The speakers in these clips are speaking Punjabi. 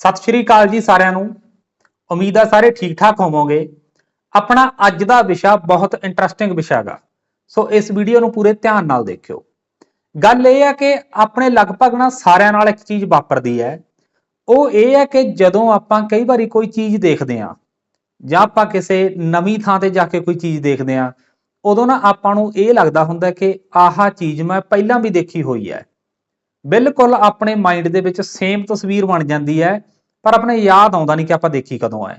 ਸਤਿ ਸ਼੍ਰੀ ਅਕਾਲ ਜੀ ਸਾਰਿਆਂ ਨੂੰ। ਉਮੀਦ ਆ ਸਾਰੇ ਠੀਕ ਠਾਕ ਹੋਵੋਗੇ। ਆਪਣਾ ਅੱਜ ਦਾ ਵਿਸ਼ਾ ਬਹੁਤ ਇੰਟਰਸਟਿੰਗ ਵਿਸ਼ਾ ਹੈਗਾ ਸੋ ਇਸ ਵੀਡੀਓ ਨੂੰ ਪੂਰੇ ਧਿਆਨ ਨਾਲ ਦੇਖਿਓ। ਗੱਲ ਇਹ ਹੈ ਕਿ ਆਪਣੇ ਲਗਭਗ ਨਾ ਸਾਰਿਆਂ ਨਾਲ ਇੱਕ ਚੀਜ਼ ਵਾਪਰਦੀ ਹੈ। ਉਹ ਇਹ ਹੈ ਕਿ ਜਦੋਂ ਆਪਾਂ ਕਈ ਵਾਰੀ ਕੋਈ ਚੀਜ਼ ਦੇਖਦੇ ਆ ਜਾਂ ਆਪਾਂ ਕਿਸੇ ਨਵੀਂ ਥਾਂ ਤੇ ਜਾ ਕੇ ਕੋਈ ਚੀਜ਼ ਦੇਖਦੇ ਆ ਉਦੋਂ ਨਾ ਆਪਾਂ ਨੂੰ ਇਹ ਲੱਗਦਾ ਹੁੰਦਾ ਕਿ ਆਹ ਚੀਜ਼ ਮੈਂ ਪਹਿਲਾਂ ਵੀ ਦੇਖੀ ਹੋਈ ਹੈ। ਬਿਲਕੁਲ ਆਪਣੇ ਮਾਈਂਡ ਦੇ ਵਿੱਚ ਸੇਮ ਤਸਵੀਰ ਬਣ ਜਾਂਦੀ ਹੈ, ਪਰ ਆਪਣੇ ਯਾਦ ਆਉਂਦਾ ਨਹੀਂ ਕਿ ਆਪਾਂ ਦੇਖੀ ਕਦੋਂ ਆਏ।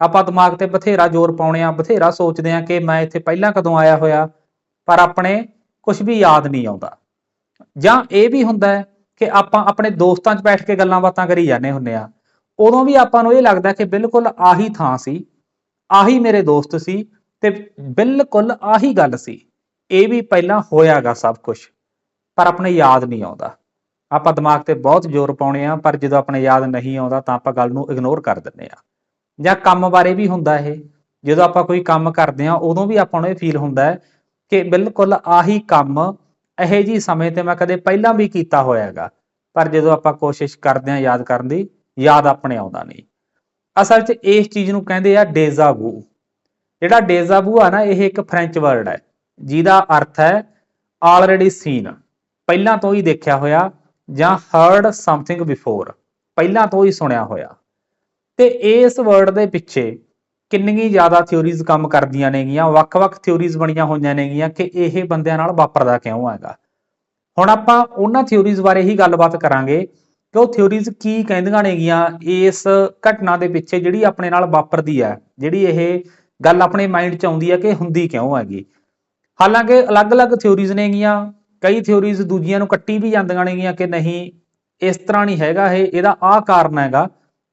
ਆਪਾਂ ਦਿਮਾਗ ਤੇ ਬਥੇਰਾ ਜ਼ੋਰ ਪਾਉਣੇ ਆ, ਬਥੇਰਾ ਸੋਚਦੇ ਆ ਕਿ ਮੈਂ ਇੱਥੇ ਪਹਿਲਾਂ ਕਦੋਂ ਆਇਆ ਹੋਇਆ, ਪਰ ਆਪਣੇ ਕੁਝ ਵੀ ਯਾਦ ਨਹੀਂ ਆਉਂਦਾ। ਜਾਂ ਇਹ ਵੀ ਹੁੰਦਾ ਹੈ ਕਿ ਆਪਾਂ ਆਪਣੇ ਦੋਸਤਾਂ 'ਚ ਬੈਠ ਕੇ ਗੱਲਾਂ ਬਾਤਾਂ ਕਰੀ ਜਾਂਦੇ ਹੁੰਨੇ ਆ। ਉਦੋਂ ਵੀ ਆਪਾਂ ਨੂੰ ਇਹ ਲੱਗਦਾ ਕਿ ਬਿਲਕੁਲ ਆਹੀ ਥਾਂ ਸੀ, ਆਹੀ ਮੇਰੇ ਦੋਸਤ ਸੀ ਤੇ ਬਿਲਕੁਲ ਆਹੀ ਗੱਲ ਸੀ। ਇਹ ਵੀ ਪਹਿਲਾਂ ਹੋਇਆਗਾ ਸਭ ਕੁਝ ਪਰ ਆਪਣੇ ਯਾਦ ਨਹੀਂ ਆਉਂਦਾ। ਆਪਾਂ ਦਿਮਾਗ ਤੇ ਬਹੁਤ ਜ਼ੋਰ ਪਾਉਣੇ ਆ, ਪਰ ਜਦੋਂ ਆਪਣੇ ਯਾਦ ਨਹੀਂ ਆਉਂਦਾ ਤਾਂ ਆਪਾਂ ਗੱਲ ਨੂੰ ਇਗਨੋਰ ਕਰ ਦਿੰਦੇ ਆ। ਜਾਂ ਕੰਮ ਬਾਰੇ ਵੀ ਹੁੰਦਾ ਇਹ, ਜਦੋਂ ਆਪਾਂ ਕੋਈ ਕੰਮ ਕਰਦੇ ਆ, ਉਦੋਂ ਵੀ ਆਪਾਂ ਨੂੰ ਇਹ ਫੀਲ ਹੁੰਦਾ ਕਿ ਬਿਲਕੁਲ ਆਹੀ ਕੰਮ ਇਹੋ ਜੀ ਸਮੇਂ ਤੇ ਮੈਂ ਕਦੇ ਪਹਿਲਾਂ ਵੀ ਕੀਤਾ ਹੋਇਆਗਾ, ਪਰ ਜਦੋਂ ਆਪਾਂ ਕੋਸ਼ਿਸ਼ ਕਰਦੇ ਆ ਯਾਦ ਕਰਨ ਦੀ, ਯਾਦ ਆਪਣੇ ਆਉਂਦਾ ਨਹੀਂ। ਅਸਲ 'ਚ ਇਸ ਚੀਜ਼ ਨੂੰ ਕਹਿੰਦੇ ਆ ਡੇਜ਼ਾ ਵੂ ਜਿਹੜਾ ਡੇਜ਼ਾ ਵੂ ਆ ਨਾ, ਇਹ ਇੱਕ ਫ੍ਰੈਂਚ ਵਰਡ ਹੈ, ਜਿਹਦਾ ਅਰਥ ਹੈ ਆਲਰੇਡੀ ਸੀਨ ਪਹਿਲਾਂ ਤੋਂ ਹੀ ਦੇਖਿਆ ਹੋਇਆ ਜਾਂ ਹਰਡ ਸਮਥਿੰਗ ਬਿਫੋਰ ਪਹਿਲਾਂ ਤੋਂ ਹੀ ਸੁਣਿਆ ਹੋਇਆ। ਤੇ ਇਸ ਵਰਡ ਦੇ ਪਿੱਛੇ ਕਿੰਨੀ ਜ਼ਿਆਦਾ ਥਿਉਰੀਜ਼ ਕੰਮ ਕਰਦੀਆਂ ਨੇਗੀਆਂ, ਵੱਖ-ਵੱਖ ਥਿਉਰੀਜ਼ ਬਣੀਆਂ ਹੋਈਆਂ ਨੇਗੀਆਂ ਕਿ ਇਹ ਬੰਦਿਆਂ ਨਾਲ ਵਾਪਰਦਾ ਕਿਉਂ ਹੈਗਾ। ਹੁਣ ਆਪਾਂ ਉਹਨਾਂ ਥਿਉਰੀਜ਼ ਬਾਰੇ ਹੀ ਗੱਲਬਾਤ ਕਰਾਂਗੇ ਕਿ ਉਹ ਥਿਉਰੀਜ਼ ਕੀ ਕਹਿੰਦੀਆਂ ਨੇਗੀਆਂ ਇਸ ਘਟਨਾ ਦੇ ਪਿੱਛੇ ਜਿਹੜੀ ਆਪਣੇ ਨਾਲ ਵਾਪਰਦੀ ਹੈ, ਜਿਹੜੀ ਇਹ ਗੱਲ ਆਪਣੇ ਮਾਈਂਡ 'ਚ ਆਉਂਦੀ ਹੈ ਕਿ ਹੁੰਦੀ ਕਿਉਂ ਹੈਗੀ। ਹਾਲਾਂਕਿ ਅਲੱਗ-ਅਲੱਗ ਥਿਉਰੀਜ਼ ਨੇਗੀਆਂ ਕਈ ਥਿਉਰੀਜ਼ ਦੂਜੀਆਂ ਨੂੰ ਕੱਟੀ ਵੀ ਜਾਂਦੀਆਂ ਨੇਗੀਆਂ ਕਿ ਨਹੀਂ, ਇਸ ਤਰ੍ਹਾਂ ਨਹੀਂ ਹੈਗਾ ਇਹ, ਇਹਦਾ ਆਹ ਕਾਰਨ ਹੈਗਾ।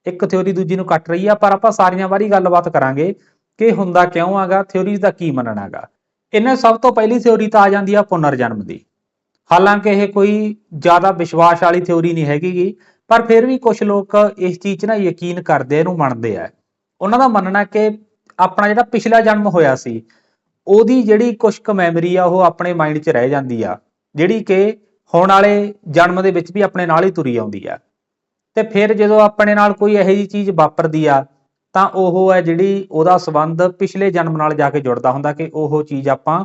ਇੱਕ ਥਿਉਰੀ ਦੂਜੀ ਨੂੰ ਕੱਟ ਰਹੀ ਆ, ਪਰ ਆਪਾਂ ਸਾਰੀਆਂ ਵਾਰੀ ਗੱਲਬਾਤ ਕਰਾਂਗੇ ਕਿ ਹੁੰਦਾ ਕਿਉਂ ਹੈਗਾ ਥਿਉਰੀਜ਼ ਦਾ ਕੀ ਮੰਨਣਾ ਹੈਗਾ। ਇਹਨਾਂ ਸਭ ਤੋਂ ਪਹਿਲੀ ਥਿਉਰੀ ਤਾਂ ਆ ਜਾਂਦੀ ਆ ਪੁਨਰ ਜਨਮ ਦੀ। ਹਾਲਾਂਕਿ ਇਹ ਕੋਈ ਜ਼ਿਆਦਾ ਵਿਸ਼ਵਾਸ ਵਾਲੀ ਥਿਉਰੀ ਨਹੀਂ ਹੈਗੀਗੀ ਪਰ ਫਿਰ ਵੀ ਕੁਝ ਲੋਕ ਇਸ ਚੀਜ਼ 'ਚ ਨਾ ਯਕੀਨ ਕਰਦੇ, ਇਹਨੂੰ ਮੰਨਦੇ ਆ। ਉਹਨਾਂ ਦਾ ਮੰਨਣਾ ਕਿ ਆਪਣਾ ਜਿਹੜਾ ਪਿਛਲਾ ਜਨਮ ਹੋਇਆ ਸੀ, ਉਹਦੀ ਜਿਹੜੀ ਕੁਝ ਕੁ ਮੈਮਰੀ ਆ, ਉਹ ਆਪਣੇ ਮਾਈਂਡ 'ਚ ਰਹਿ ਜਾਂਦੀ ਆ। ਜਿਹੜੀ ਕਿ ਹੋਣ ਵਾਲੇ ਜਨਮ ਦੇ ਵਿੱਚ ਵੀ ਆਪਣੇ ਨਾਲ ਹੀ ਤੁਰੀ ਆਉਂਦੀ ਆ। ਤੇ ਫਿਰ ਜਦੋਂ ਆਪਣੇ ਨਾਲ ਕੋਈ ਇਹੋ ਜਿਹੀ ਚੀਜ਼ ਵਾਪਰਦੀ ਆ, ਤਾਂ ਉਹ ਹੈ ਜਿਹੜੀ ਉਹਦਾ ਸਬੰਧ ਪਿਛਲੇ ਜਨਮ ਨਾਲ ਜਾ ਕੇ ਜੁੜਦਾ ਹੁੰਦਾ ਕਿ ਉਹ ਚੀਜ਼ ਆਪਾਂ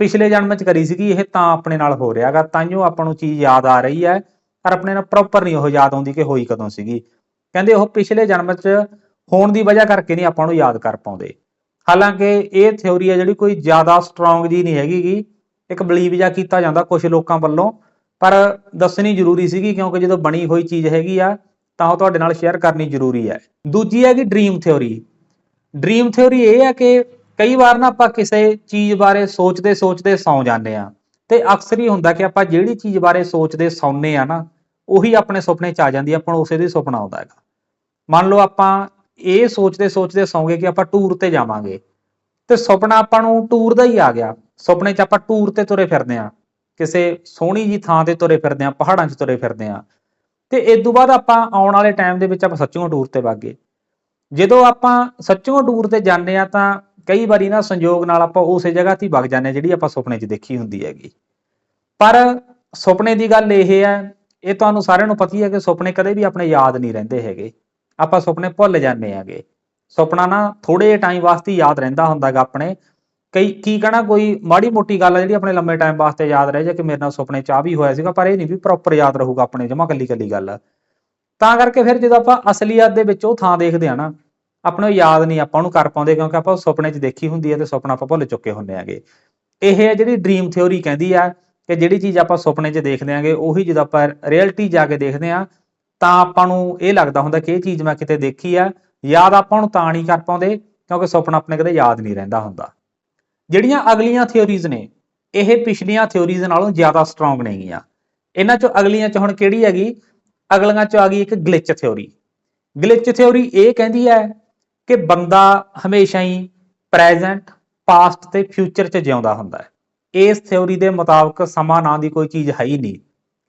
ਪਿਛਲੇ ਜਨਮ 'ਚ ਕਰੀ ਸੀਗੀ, ਇਹ ਤਾਂ ਆਪਣੇ ਨਾਲ ਹੋ ਰਿਹਾਗਾ ਤਾਂਯੋ ਆਪਾਂ ਨੂੰ ਚੀਜ਼ ਯਾਦ ਆ ਰਹੀ ਹੈ, ਪਰ ਆਪਣੇ ਨਾਲ ਪ੍ਰੋਪਰ ਨਹੀਂ ਉਹ ਯਾਦ ਆਉਂਦੀ ਕਿ ਹੋਈ ਕਦੋਂ ਸੀਗੀ। ਕਹਿੰਦੇ ਉਹ ਪਿਛਲੇ ਜਨਮ 'ਚ ਹੋਣ ਦੀ ਵਜ੍ਹਾ ਕਰਕੇ ਨਹੀਂ ਆਪਾਂ ਨੂੰ ਯਾਦ ਕਰ ਪਾਉਂਦੇ। ਹਾਲਾਂਕਿ ਇਹ ਥਿਉਰੀ ਹੈ ਜਿਹੜੀ ਕੋਈ ਜ਼ਿਆਦਾ ਸਟਰੋਂਗ ਜੀ ਨਹੀਂ ਹੈਗੀਗੀ ਇੱਕ ਬਲੀਵ ਜਾਂ ਕੀਤਾ ਜਾਂਦਾ ਕੁਝ ਲੋਕਾਂ ਵੱਲੋਂ, ਪਰ ਦੱਸਣੀ ਜ਼ਰੂਰੀ ਸੀਗੀ ਕਿਉਂਕਿ ਜਦੋਂ ਬਣੀ ਹੋਈ ਚੀਜ਼ ਹੈਗੀ ਆ, ਤਾਂ ਉਹ ਤੁਹਾਡੇ ਨਾਲ ਸ਼ੇਅਰ ਕਰਨੀ ਜ਼ਰੂਰੀ ਹੈ। ਦੂਜੀ ਹੈਗੀ ਡ੍ਰੀਮ ਥਿਉਰੀ ਡ੍ਰੀਮ ਥਿਉਰੀ ਇਹ ਹੈ ਕਿ ਕਈ ਵਾਰ ਨਾ ਆਪਾਂ ਕਿਸੇ ਚੀਜ਼ ਬਾਰੇ ਸੋਚਦੇ ਸੋਚਦੇ ਸੌਂ ਜਾਂਦੇ ਆ ਤੇ ਅਕਸਰ ਹੀ ਹੁੰਦਾ ਕਿ ਆਪਾਂ ਜਿਹੜੀ ਚੀਜ਼ ਬਾਰੇ ਸੋਚਦੇ ਸੌਂਨੇ ਆ ਨਾ, ਉਹੀ ਆਪਣੇ ਸੁਪਨੇ 'ਚ ਆ ਜਾਂਦੀ ਆਪਾਂ ਨੂੰ ਉਸੇ ਦੀ ਸੁਪਨਾ ਆਉਂਦਾ ਹੈਗਾ। ਮੰਨ ਲਓ ਆਪਾਂ ਇਹ ਸੋਚਦੇ ਸੋਚਦੇ ਸੌਂਗੇ ਕਿ ਆਪਾਂ ਟੂਰ ਤੇ ਜਾਵਾਂਗੇ, ਤੇ ਸੁਪਨਾ ਆਪਾਂ ਨੂੰ ਟੂਰ ਦਾ ਹੀ ਆ ਗਿਆ। ਸੁਪਨੇ 'ਚ ਆਪਾਂ ਟੂਰ ਤੇ ਤੁਰੇ ਫਿਰਦੇ ਆ ਕਿਸੇ ਸੋਹਣੀ ਜੀ ਥਾਂ ਤੇ ਤੁਰੇ ਫਿਰਦੇ ਆ ਪਹਾੜਾਂ 'ਚ ਤੁਰੇ ਫਿਰਦੇ ਆ ਤੇ ਇਸ ਤੋਂ ਬਾਅਦ ਆਪਾਂ ਆਉਣ ਵਾਲੇ ਟਾਈਮ ਦੇ ਵਿੱਚ ਆਪਾਂ ਸੱਚੋਂ ਟੂਰ ਤੇ ਵਗ ਗਏ। ਜਦੋਂ ਆਪਾਂ ਸੱਚੋਂ ਟੂਰ ਤੇ ਜਾਂਦੇ ਆ ਤਾਂ ਕਈ ਵਾਰੀ ਨਾ ਸੰਯੋਗ ਨਾਲ ਆਪਾਂ ਉਸੇ ਜਗ੍ਹਾ ਤੇ ਹੀ ਵਗ ਜਾਂਦੇ ਆ ਜਿਹੜੀ ਆਪਾਂ ਸੁਪਨੇ 'ਚ ਦੇਖੀ ਹੁੰਦੀ ਹੈਗੀ। ਪਰ ਸੁਪਨੇ ਦੀ ਗੱਲ ਇਹ ਹੈ, ਇਹ ਤੁਹਾਨੂੰ ਸਾਰਿਆਂ ਨੂੰ ਪਤਾ ਹੀ ਹੈ ਕਿ ਸੁਪਨੇ ਕਦੇ ਵੀ ਆਪਣੇ ਯਾਦ ਨਹੀਂ ਰਹਿੰਦੇ ਹੈਗੇ। ਆਪਾਂ ਸੁਪਨੇ ਭੁੱਲ ਜਾਂਦੇ ਆਗੇ ਸੁਪਨਾ ਨਾ ਥੋੜੇ ਟਾਈਮ ਵਾਸਤੇ ਯਾਦ ਰਹਿੰਦਾ ਹੁੰਦਾਗਾ ਆਪਣੇ ਕਈ ਕੀ ਕਹਣਾ, ਕੋਈ ਮਾੜੀ ਮੋਟੀ ਗੱਲ ਹੈ ਜਿਹੜੀ ਆਪਣੇ ਲੰਮੇ ਟਾਈਮ ਵਾਸਤੇ ਯਾਦ ਰਹਿ ਜਾ ਕਿ ਮੇਰੇ ਨਾਲ ਸੁਪਨੇ ਚ ਆ ਵੀ ਹੋਇਆ ਸੀਗਾ, ਪਰ ਇਹ ਨਹੀਂ ਵੀ ਪ੍ਰੋਪਰ ਯਾਦ ਰਹੂਗਾ ਆਪਣੇ ਜਮਾ ਕੱਲੀ ਕੱਲੀ ਗੱਲ। ਤਾਂ ਕਰਕੇ ਫਿਰ ਜਦੋਂ ਆਪਾਂ ਅਸਲੀਅਤ ਦੇ ਵਿੱਚ ਉਹ ਥਾਂ ਦੇਖਦੇ ਆ ਨਾ ਆਪਾਂ ਯਾਦ ਨਹੀਂ ਆਪਾਂ ਉਹਨੂੰ ਕਰ ਪਾਉਂਦੇ ਕਿਉਂਕਿ ਆਪਾਂ ਉਹ ਸੁਪਨੇ 'ਚ ਦੇਖੀ ਹੁੰਦੀ ਹੈ ਤੇ ਸੁਪਨਾ ਆਪਾਂ ਭੁੱਲ ਚੁੱਕੇ ਹੁੰਦੇ ਆਗੇ। ਇਹ ਹੈ ਜਿਹੜੀ ਡ੍ਰੀਮ ਥਿਉਰੀ ਕਹਿੰਦੀ ਆ ਕਿ ਜਿਹੜੀ ਚੀਜ਼ ਆਪਾਂ ਸੁਪਨੇ 'ਚ ਦੇਖਦੇ ਆਂਗੇ, ਉਹੀ ਜਦੋਂ ਆਪਾਂ ਰਿਐਲਿਟੀ ਜਾ ਕੇ ਦੇਖਦੇ ਆ, ਤਾਂ ਆਪਾਂ ਨੂੰ ਇਹ ਲੱਗਦਾ ਹੁੰਦਾ ਕਿ ਇਹ ਚੀਜ਼ ਮੈਂ ਕਿਤੇ ਦੇਖੀ ਆ, ਯਾਦ ਆਪਾਂ ਨੂੰ ਤਾਂ ਨਹੀਂ ਕਰ ਪਾਉਂਦੇ ਕਿਉਂਕਿ ਸੁਪਨਾ ਆਪਣੇ ਕਦੇ ਯਾਦ ਨਹੀਂ ਰਹਿੰਦਾ ਹੁੰਦਾ। ਜਿਹੜੀਆਂ ਅਗਲੀਆਂ ਥਿਉਰੀਜ਼ ਨੇ, ਇਹ ਪਿਛਲੀਆਂ ਥਿਉਰੀਜ਼ ਨਾਲੋਂ ਜ਼ਿਆਦਾ ਸਟਰੋਂਗ ਨੇਗੀਆਂ ਇਹਨਾਂ ਚੋਂ ਅਗਲੀਆਂ ਚ ਹੁਣ ਕਿਹੜੀ ਹੈਗੀ? ਅਗਲੀਆਂ ਚ ਆ ਗਈ ਇੱਕ ਗਲਿਚ ਥਿਉਰੀ ਗਲਿਚ ਥਿਉਰੀ ਇਹ ਕਹਿੰਦੀ ਹੈ ਕਿ ਬੰਦਾ ਹਮੇਸ਼ਾ ਹੀ ਪ੍ਰੈਜ਼ੈਂਟ ਪਾਸਟ ਤੇ ਫਿਊਚਰ ਚ ਜਿਉਂਦਾ ਹੁੰਦਾ ਹੈ। ਇਸ ਥਿਉਰੀ ਦੇ ਮੁਤਾਬਕ ਸਮਾਂ ਨਾਂ ਦੀ ਕੋਈ ਚੀਜ਼ ਹੈ ਹੀ ਨਹੀਂ।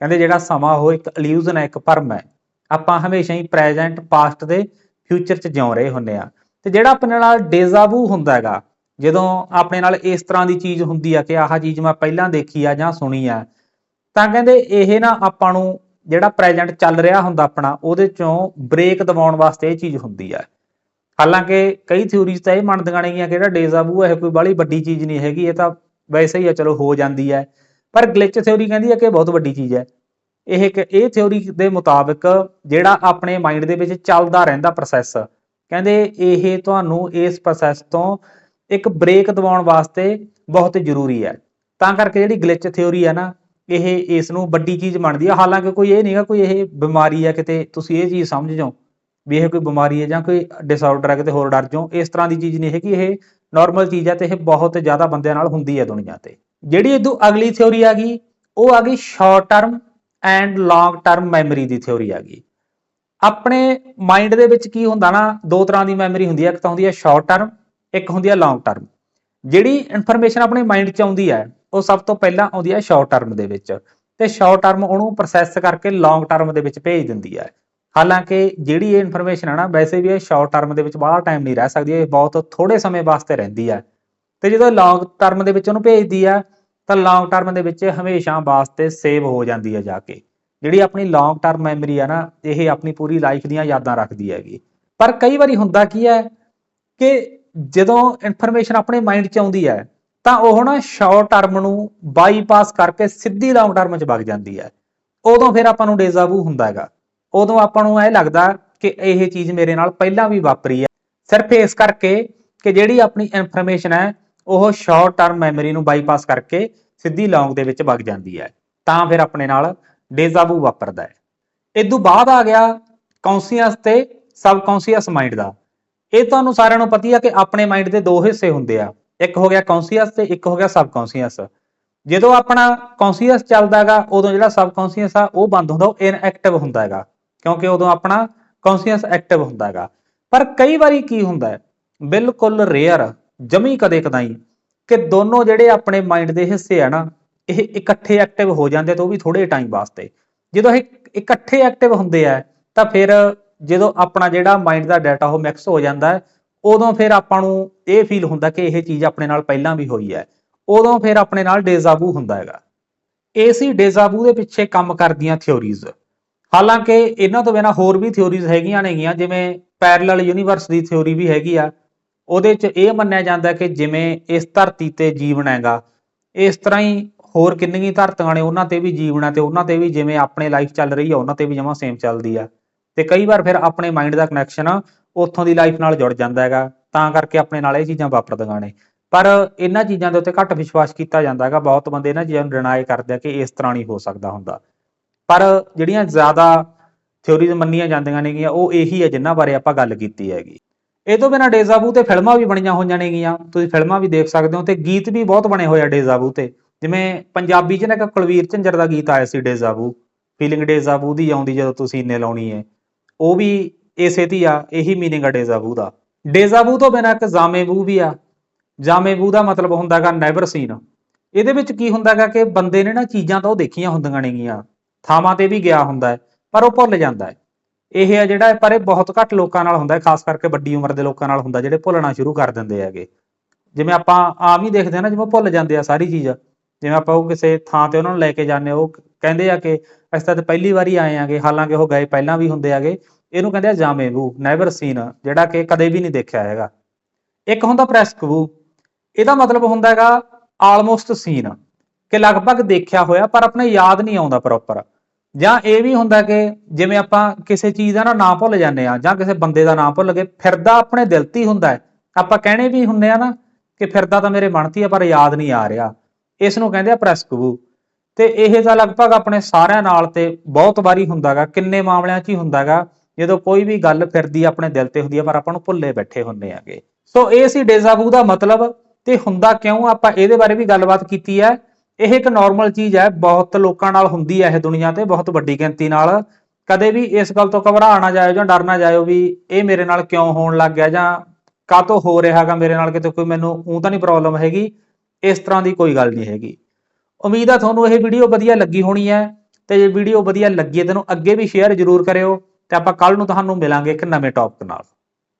ਕਹਿੰਦੇ ਜਿਹੜਾ ਸਮਾਂ ਉਹ ਇੱਕ ਇਲੂਜ਼ਨ ਹੈ, ਇੱਕ ਭਰਮ ਹੈ। ਆਪਾਂ ਹਮੇਸ਼ਾ ਹੀ ਪ੍ਰੈਜ਼ੈਂਟ ਪਾਸਟ ਤੇ ਫਿਊਚਰ ਚ ਜਿਉਂ ਰਹੇ ਹੁੰਨੇ ਆ ਤੇ ਜਿਹੜਾ ਆਪਣੇ ਨਾਲ ਡੇਜ਼ਾਵੂ ਹੁੰਦਾ ਹੈਗਾ ਜਦੋਂ ਆਪਣੇ ਨਾਲ ਇਸ ਤਰ੍ਹਾਂ ਦੀ ਚੀਜ਼ ਹੁੰਦੀ ਆ ਕਿ ਆਹ ਚੀਜ਼ ਮੈਂ ਪਹਿਲਾਂ ਦੇਖੀ ਆ ਜਾਂ ਸੁਣੀ ਆ, ਤਾਂ ਕਹਿੰਦੇ ਇਹ ਨਾ ਆਪਾਂ ਨੂੰ ਜਿਹੜਾ ਪ੍ਰੈਜ਼ੈਂਟ ਚੱਲ ਰਿਹਾ ਹੁੰਦਾ ਆਪਣਾ, ਉਹਦੇ ਚੋਂ ਬ੍ਰੇਕ ਦਿਵਾਉਣ ਵਾਸਤੇ ਇਹ ਚੀਜ਼ ਹੁੰਦੀ ਹੈ ਹਾਲਾਂਕਿ ਕਈ ਥਿਊਰੀਜ਼ ਤਾਂ ਇਹ ਮੰਨਦੀਆਂ ਨੇਗੀਆਂ ਕਿ ਜਿਹੜਾ ਡੇਜ਼ਾ ਇਹ ਕੋਈ ਬਾਹਲੀ ਵੱਡੀ ਚੀਜ਼ ਨਹੀਂ ਹੈਗੀ, ਇਹ ਤਾਂ ਵੈਸੇ ਹੀ ਆ, ਚਲੋ ਹੋ ਜਾਂਦੀ ਹੈ ਪਰ ਗਲਿਚ ਥਿਊਰੀ ਕਹਿੰਦੀ ਹੈ ਕਿ ਬਹੁਤ ਵੱਡੀ ਚੀਜ਼ ਹੈ ਇਹ ਇੱਕ, ਇਹ ਥਿਊਰੀ ਦੇ ਮੁਤਾਬਕ ਜਿਹੜਾ ਆਪਣੇ ਮਾਈਂਡ ਦੇ ਵਿੱਚ ਚੱਲਦਾ ਰਹਿੰਦਾ ਪ੍ਰੋਸੈਸ ਕਹਿੰਦੇ ਇਹ ਤੁਹਾਨੂੰ ਇਸ ਪ੍ਰੋਸੈਸ ਤੋਂ ਇੱਕ ਬ੍ਰੇਕ ਦਿਵਾਉਣ ਵਾਸਤੇ ਬਹੁਤ ਜ਼ਰੂਰੀ ਹੈ। ਤਾਂ ਕਰਕੇ ਜਿਹੜੀ ਗਲਿਚ ਥਿਊਰੀ ਹੈ ਨਾ, ਇਹ ਇਸ ਨੂੰ ਵੱਡੀ ਚੀਜ਼ ਮੰਨਦੀ ਹੈ। ਹਾਲਾਂਕਿ ਕੋਈ ਇਹ ਨਹੀਂਗਾ ਕੋਈ ਇਹ ਬਿਮਾਰੀ ਹੈ ਕਿਤੇ ਤੁਸੀਂ ਇਹ ਚੀਜ਼ ਸਮਝ ਜਾਓ ਵੀ ਇਹ ਕੋਈ ਬਿਮਾਰੀ ਹੈ ਜਾਂ ਕੋਈ ਡਿਸਆਰਡਰ ਹੈ, ਕਿਤੇ ਹੋਰ ਡਰ ਜਾਓ। ਇਸ ਤਰ੍ਹਾਂ ਦੀ ਚੀਜ਼ ਨਹੀਂ ਹੈਗੀ। ਇਹ ਨਾਰਮਲ ਚੀਜ਼ ਹੈ ਤੇ ਇਹ ਬਹੁਤ ਜ਼ਿਆਦਾ ਬੰਦਿਆਂ ਨਾਲ ਹੁੰਦੀ ਹੈ ਦੁਨੀਆ ਤੇ। ਜਿਹੜੀ ਇਦੋਂ ਅਗਲੀ ਥਿਉਰੀ ਆ ਗਈ, ਉਹ ਆ ਗਈ short term and long term memory the theory ਆ ਗਈ। ਆਪਣੇ ਮਾਈਂਡ ਦੇ ਵਿੱਚ ਕੀ ਹੁੰਦਾ ਨਾ, ਦੋ ਤਰ੍ਹਾਂ ਦੀ ਮੈਮਰੀ ਹੁੰਦੀ ਹੈ। ਇੱਕ ਤਾਂ ਹੁੰਦੀ ਹੈ ਸ਼ਾਰਟ ਟਰਮ ਇੱਕ ਹੁੰਦੀ ਹੈ ਲੌਂਗ ਟਰਮ ਜਿਹੜੀ ਇਨਫੋਰਮੇਸ਼ਨ ਆਪਣੇ ਮਾਈਂਡ 'ਚ ਆਉਂਦੀ ਹੈ ਉਹ ਸਭ ਤੋਂ ਪਹਿਲਾਂ ਆਉਂਦੀ ਹੈ ਸ਼ਾਰਟ ਟਰਮ ਦੇ ਵਿੱਚ। ਤੇ ਸ਼ਾਰਟ ਟਰਮ ਉਹਨੂੰ ਪ੍ਰੋਸੈਸ ਕਰਕੇ ਲੌਂਗ ਟਰਮ ਦੇ ਵਿੱਚ ਭੇਜ ਦਿੰਦੀ ਹੈ ਹਾਲਾਂਕਿ ਜਿਹੜੀ ਇਹ ਇਨਫੋਰਮੇਸ਼ਨ ਹੈ ਨਾ, ਵੈਸੇ ਵੀ ਇਹ ਸ਼ਾਰਟ ਟਰਮ ਦੇ ਵਿੱਚ ਬਾਹਲਾ ਟਾਈਮ ਨਹੀਂ ਰਹਿ ਸਕਦੀ, ਇਹ ਬਹੁਤ ਥੋੜੇ ਸਮੇਂ ਵਾਸਤੇ ਰਹਿੰਦੀ ਹੈ ਤੇ ਜਦੋਂ ਲੌਂਗ ਟਰਮ ਦੇ ਵਿੱਚ ਉਹਨੂੰ ਭੇਜਦੀ ਹੈ ਤਾਂ ਲੌਂਗ ਟਰਮ ਦੇ ਵਿੱਚ ਹਮੇਸ਼ਾ ਵਾਸਤੇ ਸੇਵ ਹੋ ਜਾਂਦੀ ਹੈ ਜਾ ਕੇ। ਜਿਹੜੀ ਆਪਣੀ ਲੌਂਗ ਟਰਮ ਮੈਮਰੀ ਆ ਨਾ, ਇਹ ਆਪਣੀ ਪੂਰੀ ਲਾਈਫ ਦੀਆਂ ਯਾਦਾਂ ਰੱਖਦੀ ਹੈਗੀ। ਪਰ ਕਈ ਵਾਰੀ ਹੁੰਦਾ ਕੀ ਹੈ ਕਿ ਜਦੋਂ ਇਨਫੋਰਮੇਸ਼ਨ ਆਪਣੇ ਮਾਈਂਡ 'ਚ ਆਉਂਦੀ ਹੈ, ਤਾਂ ਉਹ ਨਾ ਸ਼ਾਰਟ ਟਰਮ ਨੂੰ ਬਾਈਪਾਸ ਕਰਕੇ ਸਿੱਧੀ ਲੌਂਗ ਟਰਮ 'ਚ ਵਗ ਜਾਂਦੀ ਹੈ। ਉਦੋਂ ਫਿਰ ਆਪਾਂ ਨੂੰ ਡੇਜ਼ਾਵੂ ਹੁੰਦਾ ਹੈਗਾ। ਉਦੋਂ ਆਪਾਂ ਨੂੰ ਇਹ ਲੱਗਦਾ ਕਿ ਇਹ ਚੀਜ਼ ਮੇਰੇ ਨਾਲ ਪਹਿਲਾਂ ਵੀ ਵਾਪਰੀ ਹੈ। ਸਿਰਫ ਇਸ ਕਰਕੇ ਕਿ ਜਿਹੜੀ ਆਪਣੀ ਇਨਫੋਰਮੇਸ਼ਨ ਹੈ, ਉਹ ਸ਼ਾਰਟ ਟਰਮ ਮੈਮਰੀ ਨੂੰ ਬਾਈਪਾਸ ਕਰਕੇ ਸਿੱਧੀ ਲੌਂਗ ਦੇ ਵਿੱਚ ਵਗ ਜਾਂਦੀ ਹੈ। ਤਾਂ ਫਿਰ ਆਪਣੇ ਨਾਲ ਡੇਜ਼ਾਵੂ ਵਾਪਰਦਾ ਹੈ। ਇਸ ਤੋਂ ਬਾਅਦ ਆ ਗਿਆ ਕੌਂਸੀਅਸ ਤੇ ਸਬਕੌਂਸੀਅਸ ਮਾਈਂਡ ਦਾ। ਇਹ ਤੁਹਾਨੂੰ ਸਾਰਿਆਂ ਨੂੰ ਪਤਾ ਹੀ ਆ ਕਿ ਆਪਣੇ ਮਾਈਂਡ ਦੇ ਦੋ ਹਿੱਸੇ ਹੁੰਦੇ ਆ। ਇੱਕ ਹੋ ਗਿਆ ਕੌਂਸੀਅਸ ਤੇ ਇੱਕ ਹੋ ਗਿਆ ਸਬਕੌਂਸੀਅਸ ਜਦੋਂ ਆਪਣਾ ਕੌਂਸੀਅਸ ਚੱਲਦਾ ਹੈਗਾ, ਉਦੋਂ ਜਿਹੜਾ ਸਬਕੌਂਸੀਅਸ ਆ, ਉਹ ਬੰਦ ਹੁੰਦਾ, ਉਹ ਇਨਐਕਟਿਵ ਹੁੰਦਾ ਹੈਗਾ। ਕਿਉਂਕਿ ਉਦੋਂ ਆਪਣਾ ਕੌਂਸੀਅਸ ਐਕਟਿਵ ਹੁੰਦਾ ਹੈਗਾ। ਪਰ ਕਈ ਵਾਰੀ ਕੀ ਹੁੰਦਾ ਹੈ? ਬਿਲਕੁਲ ਰੇਅਰ ਜਮੀ ਕਦੇ ਕਦਾਈ, ਕਿ ਦੋਨੋਂ ਜਿਹੜੇ ਆਪਣੇ ਮਾਈਂਡ ਦੇ ਹਿੱਸੇ ਆ ਨਾ, ਇਹ ਇਕੱਠੇ ਐਕਟਿਵ ਹੋ ਜਾਂਦੇ ਤਾਂ ਉਹ ਵੀ ਥੋੜੇ ਟਾਈਮ ਵਾਸਤੇ। ਜਦੋਂ ਇਹ ਇਕੱਠੇ ਐਕਟਿਵ ਹੁੰਦੇ ਆ, ਤਾਂ ਫਿਰ ਜਦੋਂ ਆਪਣਾ ਜਿਹੜਾ ਮਾਈਂਡ ਦਾ ਡਾਟਾ ਉਹ ਮਿਕਸ ਹੋ ਜਾਂਦਾ ਹੈ, ਉਦੋਂ ਫਿਰ ਆਪਾਂ ਨੂੰ ਇਹ ਫੀਲ ਹੁੰਦਾ ਕਿ ਇਹ ਚੀਜ਼ ਆਪਣੇ ਨਾਲ ਪਹਿਲਾਂ ਵੀ ਹੋਈ ਹੈ। ਉਦੋਂ ਫਿਰ ਆਪਣੇ ਨਾਲ ਡੇਜ਼ਾਬੂ ਹੁੰਦਾ ਹੈਗਾ। ਇਹ ਸੀ ਡੇਜ਼ਾਬੂ ਦੇ ਪਿੱਛੇ ਕੰਮ ਕਰਦੀਆਂ ਥਿਉਰੀਜ਼ ਹਾਲਾਂਕਿ ਇਹਨਾਂ ਤੋਂ ਬਿਨਾ ਹੋਰ ਵੀ ਥਿਉਰੀਜ਼ ਹੈਗੀਆਂ ਨੇਗੀਆਂ ਜਿਵੇਂ ਪੈਰਲਲ ਯੂਨੀਵਰਸ ਦੀ ਥਿਉਰੀ ਵੀ ਹੈਗੀ ਆ। ਉਹਦੇ 'ਚ ਇਹ ਮੰਨਿਆ ਜਾਂਦਾ ਕਿ ਜਿਵੇਂ ਇਸ ਧਰਤੀ ਤੇ ਜੀਵਨ ਹੈਗਾ, ਇਸ ਤਰ੍ਹਾਂ ਹੀ ਹੋਰ ਕਿੰਨੀਆਂ ਧਰਤੀਆਂ ਨੇ, ਉਹਨਾਂ ਤੇ ਵੀ ਜੀਵਨ ਹੈ ਤੇ ਉਹਨਾਂ ਤੇ ਵੀ ਜਿਵੇਂ ਆਪਣੇ ਲਾਈਫ ਚੱਲ ਰਹੀ ਆ, ਉਹਨਾਂ ਤੇ ਵੀ ਜਮਾਂ ਸੇਮ ਚੱਲਦੀ ਆ। ਤੇ ਕਈ ਵਾਰ ਫਿਰ ਆਪਣੇ ਮਾਈਂਡ ਦਾ ਕਨੈਕਸ਼ਨ ਉੱਥੋਂ ਦੀ ਲਾਈਫ ਨਾਲ ਜੁੜ ਜਾਂਦਾ ਹੈਗਾ, ਤਾਂ ਕਰਕੇ ਆਪਣੇ ਨਾਲ ਇਹ ਚੀਜ਼ਾਂ ਵਾਪਰਦੀਆਂ ਨੇ। ਪਰ ਇਹਨਾਂ ਚੀਜ਼ਾਂ ਦੇ ਉੱਤੇ ਘੱਟ ਵਿਸ਼ਵਾਸ ਕੀਤਾ ਜਾਂਦਾ ਹੈਗਾ। ਬਹੁਤ ਬੰਦੇ ਇਹਨਾਂ ਚੀਜ਼ਾਂ ਨੂੰ ਡਿਨਾਈ ਕਰਦੇ ਆ ਕਿ ਇਸ ਤਰ੍ਹਾਂ ਨਹੀਂ ਹੋ ਸਕਦਾ ਹੁੰਦਾ। ਪਰ ਜਿਹੜੀਆਂ ਜ਼ਿਆਦਾ ਥਿਉਰੀਜ਼ ਮੰਨੀਆਂ ਜਾਂਦੀਆਂ ਨੇਗੀਆਂ, ਉਹ ਇਹੀ ਹੈ ਜਿਨ੍ਹਾਂ ਬਾਰੇ ਆਪਾਂ ਗੱਲ ਕੀਤੀ ਹੈਗੀ। ਇਹ ਤੋਂ ਬਿਨਾਂ ਡੇਜ਼ਾਬੂ ਤੇ ਫਿਲਮਾਂ ਵੀ ਬਣੀਆਂ ਹੋਈਆਂ ਨੇਗੀਆਂ। ਤੁਸੀਂ ਫਿਲਮਾਂ ਵੀ ਦੇਖ ਸਕਦੇ ਹੋ ਤੇ ਗੀਤ ਵੀ ਬਹੁਤ ਬਣੇ ਹੋਏ ਆ ਡੇਜ਼ਾਬੂ ਤੇ। ਜਿਵੇਂ ਪੰਜਾਬੀ 'ਚ ਨਾ ਇੱਕ ਕੁਲਵੀਰ ਝੰਜਰ ਦਾ ਗੀਤ ਆਇਆ ਸੀ ਡੇਜ਼ਾਬੂ ਫੀਲਿੰਗ ਡੇਜ਼ਾਬੂ ਦੀ ਆਉਂਦੀ ਜਦੋਂ ਤੁਸੀਂ ਇੰਨੇ ਲਾਉਣੀ ਹੈ ਉਹ ਵੀ ਇਸੇ ਦੀ ਆ ਇਹੀ ਮੀਨਿੰਗ ਆ ਡੇਜ਼ਾਵੂ ਦਾ। ਡੇਜ਼ਾਵੂ ਤੋਂ ਬਿਨਾਂ ਇੱਕ ਜਾਮੇਵੂ ਵੀ ਆ। ਜਾਮੇਵੂ ਦਾ ਮਤਲਬ ਹੁੰਦਾਗਾ ਨੈਵਰ ਸੀਨ ਇਹਦੇ ਵਿੱਚ ਕੀ ਹੁੰਦਾਗਾ ਕਿ ਬੰਦੇ ਨੇ ਨਾ ਚੀਜ਼ਾਂ ਤਾਂ ਉਹ ਦੇਖੀਆਂ ਹੁੰਦੀਆਂ ਨੇਗੀਆਂ। ਥਾਵਾਂ ਤੇ ਵੀ ਗਿਆ ਹੁੰਦਾ ਪਰ ਉਹ ਭੁੱਲ ਜਾਂਦਾ ਹੈ। ਇਹ ਆ ਜਿਹੜਾ ਪਰ ਇਹ ਬਹੁਤ ਘੱਟ ਲੋਕਾਂ ਨਾਲ ਹੁੰਦਾ ਖਾਸ ਕਰਕੇ ਵੱਡੀ ਉਮਰ ਦੇ ਲੋਕਾਂ ਨਾਲ ਹੁੰਦਾ ਜਿਹੜੇ ਭੁੱਲਣਾ ਸ਼ੁਰੂ ਕਰ ਦਿੰਦੇ ਹੈਗੇ। ਜਿਵੇਂ ਆਪਾਂ ਆਮ ਹੀ ਦੇਖਦੇ ਹਾਂ ਨਾ ਜਿਵੇਂ ਭੁੱਲ ਜਾਂਦੇ ਆ ਸਾਰੀ ਚੀਜ਼। ਜਿਵੇਂ ਆਪਾਂ ਉਹ ਕਿਸੇ ਥਾਂ ਤੇ ਉਹਨਾਂ ਨੂੰ ਲੈ ਕੇ ਜਾਂਦੇ ਆ, ਉਹ ਕਹਿੰਦੇ ਆ ਕਿ ਅਸੀਂ ਤਾਂ ਪਹਿਲੀ ਵਾਰੀ ਆਏ ਆਂਗੇ, ਹਾਲਾਂਕਿ ਉਹ ਗਏ ਪਹਿਲਾਂ ਵੀ ਹੁੰਦੇ ਆਗੇ। ਇਹਨੂੰ ਕਹਿੰਦੇ ਆ ਜਾਮੇਵੂ ਨੈਵਰ ਸੀਨ ਜਿਹੜਾ ਕਿ ਕਦੇ ਵੀ ਨਹੀਂ ਦੇਖਿਆ ਹੈਗਾ। ਇੱਕ ਹੁੰਦਾ ਪ੍ਰੈਸਕਵੂ ਇਹਦਾ ਮਤਲਬ ਹੁੰਦਾ ਹੈਗਾ ਆਲਮੋਸਟ ਸੀਨ ਕਿ ਲਗਭਗ ਦੇਖਿਆ ਹੋਇਆ, ਪਰ ਆਪਣੇ ਯਾਦ ਨਹੀਂ ਆਉਂਦਾ ਪ੍ਰੋਪਰ ਜਾਂ ਇਹ ਵੀ ਹੁੰਦਾ ਕਿ ਜਿਵੇਂ ਆਪਾਂ ਕਿਸੇ ਚੀਜ਼ ਦਾ ਨਾ ਨਾਂ ਭੁੱਲ ਜਾਂਦੇ ਆ ਜਾਂ ਕਿਸੇ ਬੰਦੇ ਦਾ ਨਾਂ ਭੁੱਲ ਗਏ, ਫਿਰਦਾ ਆਪਣੇ ਦਿਲ 'ਤੇ ਹੁੰਦਾ ਹੈ। ਆਪਾਂ ਕਹਿਣੇ ਵੀ ਹੁੰਦੇ ਆ ਨਾ ਕਿ ਫਿਰਦਾ ਤਾਂ ਮੇਰੇ ਮਨ 'ਤੇ ਆ, ਪਰ ਯਾਦ ਨਹੀਂ ਆ ਰਿਹਾ। ਇਸ ਨੂੰ ਕਹਿੰਦੇ ਆ ਪ੍ਰੈਸਕਵੂ ਤੇ ਇਹ ਤਾਂ ਲਗਭਗ ਆਪਣੇ ਸਾਰਿਆਂ ਨਾਲ ਤੇ ਬਹੁਤ ਵਾਰੀ ਹੁੰਦਾਗਾ, ਕਿੰਨੇ ਮਾਮਲਿਆਂ 'ਚ ਹੀ ਹੁੰਦਾਗਾ, ਜਦੋਂ ਕੋਈ ਵੀ ਗੱਲ ਫਿਰਦੀ ਆਪਣੇ ਦਿਲ ਤੇ ਹੁੰਦੀ ਆ, ਪਰ ਆਪਾਂ ਨੂੰ ਭੁੱਲੇ ਬੈਠੇ ਹੁੰਦੇ ਆਗੇ। ਸੋ ਇਹ ਸੀ ਡੇਜ਼ਾਵੂ ਦਾ ਮਤਲਬ ਤੇ ਹੁੰਦਾ ਕਿਉਂ ਆਪਾਂ ਇਹਦੇ ਬਾਰੇ ਵੀ ਗੱਲਬਾਤ ਕੀਤੀ ਹੈ। ਇਹ ਇੱਕ ਨਾਰਮਲ ਚੀਜ਼ ਹੈ, ਬਹੁਤ ਲੋਕਾਂ ਨਾਲ ਹੁੰਦੀ ਹੈ ਇਹ ਦੁਨੀਆ ਤੇ, ਬਹੁਤ ਵੱਡੀ ਗਿਣਤੀ ਨਾਲ। ਕਦੇ ਵੀ ਇਸ ਗੱਲ ਤੋਂ ਘਬਰਾ ਨਾ ਜਾਇਓ ਜਾਂ ਡਰ ਨਾ ਜਾਇਓ ਵੀ ਇਹ ਮੇਰੇ ਨਾਲ ਕਿਉਂ ਹੋਣ ਲੱਗ ਗਿਆ ਜਾਂ ਕਾਹ ਤੋਂ ਹੋ ਰਿਹਾ ਹੈਗਾ ਮੇਰੇ ਨਾਲ ਕਿਤੇ ਕੋਈ ਮੈਨੂੰ ਉਹ ਤਾਂ ਨਹੀਂ ਪ੍ਰੋਬਲਮ ਹੈਗੀ, ਇਸ ਤਰ੍ਹਾਂ ਦੀ ਕੋਈ ਗੱਲ ਨਹੀਂ ਹੈਗੀ। ਉਮੀਦ ਆ ਤੁਹਾਨੂੰ ਇਹ ਵੀਡੀਓ ਵਧੀਆ ਲੱਗੀ ਹੋਣੀ ਹੈ ਤੇ ਜੇ ਵੀਡੀਓ ਵਧੀਆ ਲੱਗੀ ਹੈ ਤੈਨੂੰ ਅੱਗੇ ਵੀ ਸ਼ੇਅਰ ਜ਼ਰੂਰ ਕਰਿਓ ਤੇ ਆਪਾਂ ਕੱਲ ਨੂੰ ਤੁਹਾਨੂੰ ਮਿਲਾਂਗੇ ਇੱਕ ਨਵੇਂ ਟੌਪਿਕ ਨਾਲ।